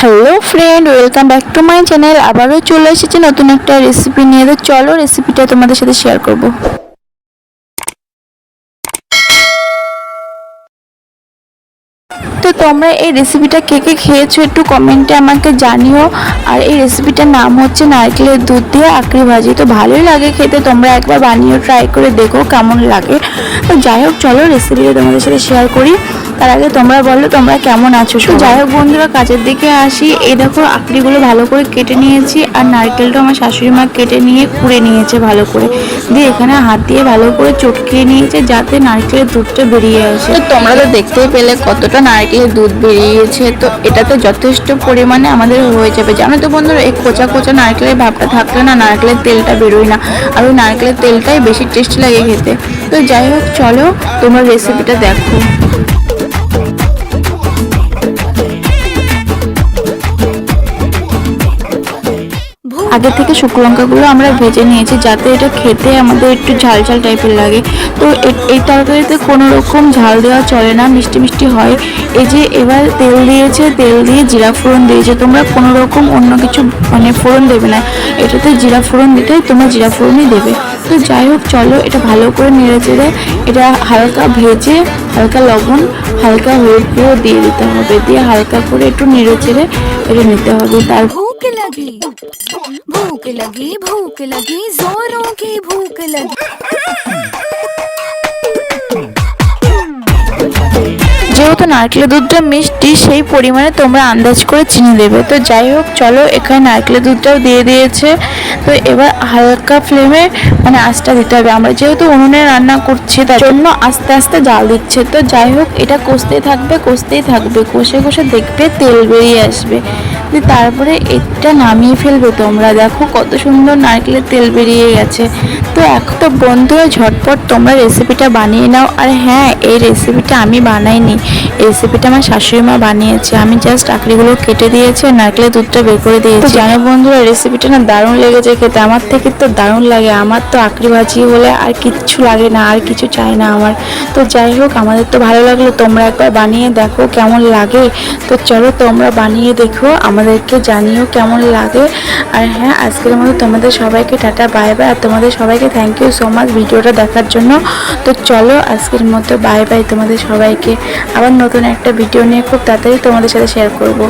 Hello friend welcome back to my channel আবারও চলে এসেছি নতুন একটা রেসিপি নিয়ে। তো চলো রেসিপিটা তোমাদের সাথে শেয়ার করব। তো তোমরা এই রেসিপিটা কে কে খেয়েছো একটু কমেন্টে আমাকে জানিও। আর এই রেসিপিটার নাম হচ্ছে নারকেলের দুধ দিয়ে আঁকড়ি ভাজি। তো ভালোই লাগে খেতে, তোমরা একবার বানিয়ে ট্রাই করে দেখো কেমন লাগে। তো যাই হোক, চলো রেসিপিটা তোমাদের সাথে শেয়ার করি। তার আগে তোমরা বলো, তোমরা কেমন আছো? তো যাই হোক বন্ধুরা, কাজের দিকে আসি। এই দেখো আঁকড়িগুলো ভালো করে কেটে নিয়েছি। আর নারকেলটা আমার শাশুড়ি মা কেটে নিয়ে কুড়ে নিয়েছে ভালো করে। দিয়ে এখানে হাত দিয়ে ভালো করে চটকিয়ে নিয়েছে যাতে নারকেলের দুধটা বেরিয়ে আসে। তোমরা তো দেখতেই পেলে কতটা নারকেলের দুধ বেরিয়েছে, তো এটা তো যথেষ্ট পরিমাণে আমাদের হয়ে যাবে। জানো তো বন্ধুরা, এই কোচা কোচা নারকেলের ভাবটা থাকলে না নারকেলের তেলটা বেরোয় না, আর ওই নারকেলের তেলটাই বেশি টেস্ট লাগে খেতে। তো যাই হোক, চলো তোমার রেসিপিটা দেখো। আগে থেকে শুকনো লঙ্কাগুলো আমরা ভেজে নিয়েছি, যাতে এটা খেতে আমাদের একটু ঝাল ঝাল টাইপের লাগে। তো এই তরকারিতে কোনো রকম ঝাল দেওয়া চলে না, মিষ্টি মিষ্টি হয়। এই যে এবার তেল দিয়েছে, তেল দিয়ে জিরা ফোড়ন দিয়েছে। তোমরা কোনো রকম অন্য কিছু মানে ফোড়ন দেবে না। এটাতে জিরা ফোড়ন দিতে তোমরা জিরা ফোড়নই দেবে। তো যাই হোক, চলো এটা ভালো করে নেড়ে চেড়ে এটা হালকা ভেজে, হালকা লবণ, হালকা হলুদ গুঁড়ো দিয়ে দিতে হবে। দিয়ে হালকা করে একটু নেড়ে চেড়ে এটা নিতে হবে। তার भूख लगी भूख लगी भूख लगी जोरों की भूख लगी যেহেতু নারকেলের দুধটা মিষ্টি সেই পরিমাণে তোমরা আন্দাজ করে চিনি দেবে তো যাই হোক চলো এখানে নারকেলের দুধটাও দিয়ে দিয়েছে তো এবার হালকা ফ্লেমে মানে আঁচটা দিতে হবে আমরা যেহেতু উনুনে রান্না করছি তার জন্য আস্তে আস্তে জাল দিচ্ছে তো যাই হোক এটা কষতেই থাকবে কষতেই থাকবে কষে কষে দেখবে তেল বেরিয়ে আসবে দিয়ে তারপরে এটা নামিয়ে ফেলবে তোমরা। দেখো কত সুন্দর নারকেলের তেল বেরিয়ে গেছে। তো এখন তো বন্ধুরা ঝটপট তোমরা রেসিপিটা বানিয়ে নাও। আর হ্যাঁ এই রেসিপিটা আমি বানাইনি। রেসিপিটা আমার শাশুড়ি মা বানিয়েছে। আমি জাস্ট আঁকড়িগুলো কেটে দিয়েছি আর নারকেলের দুধটা বের করে দিয়েছি। জানো বন্ধুরা রেসিপিটা না দারুণ লেগেছে খেতে। আমার থেকে তো দারুণ লাগে। আমার তো আঁকড়ি ভাজি হলে আর কিচ্ছু লাগে না, আর কিছু চাই না আমার। তো যাই হোক, আমাদের তো ভালো লাগল। তোমরা একবার বানিয়ে দেখো কেমন লাগে। তো চলো তোমরা বানিয়ে দেখো। আমাদেরকে জানিও কেমন লাগে। আর হ্যাঁ আজকের মতো তোমাদের সবাইকে টাটা বাই বাই আর তোমাদের সবাইকে থ্যাংক ইউ সো মাচ ভিডিওটা দেখার জন্য। তো চলো আজকের মতো বাই বাই তোমাদের সবাইকে। আবার নতুন একটা ভিডিও নিয়ে খুব তাড়াতাড়ি তোমাদের সাথে শেয়ার করব।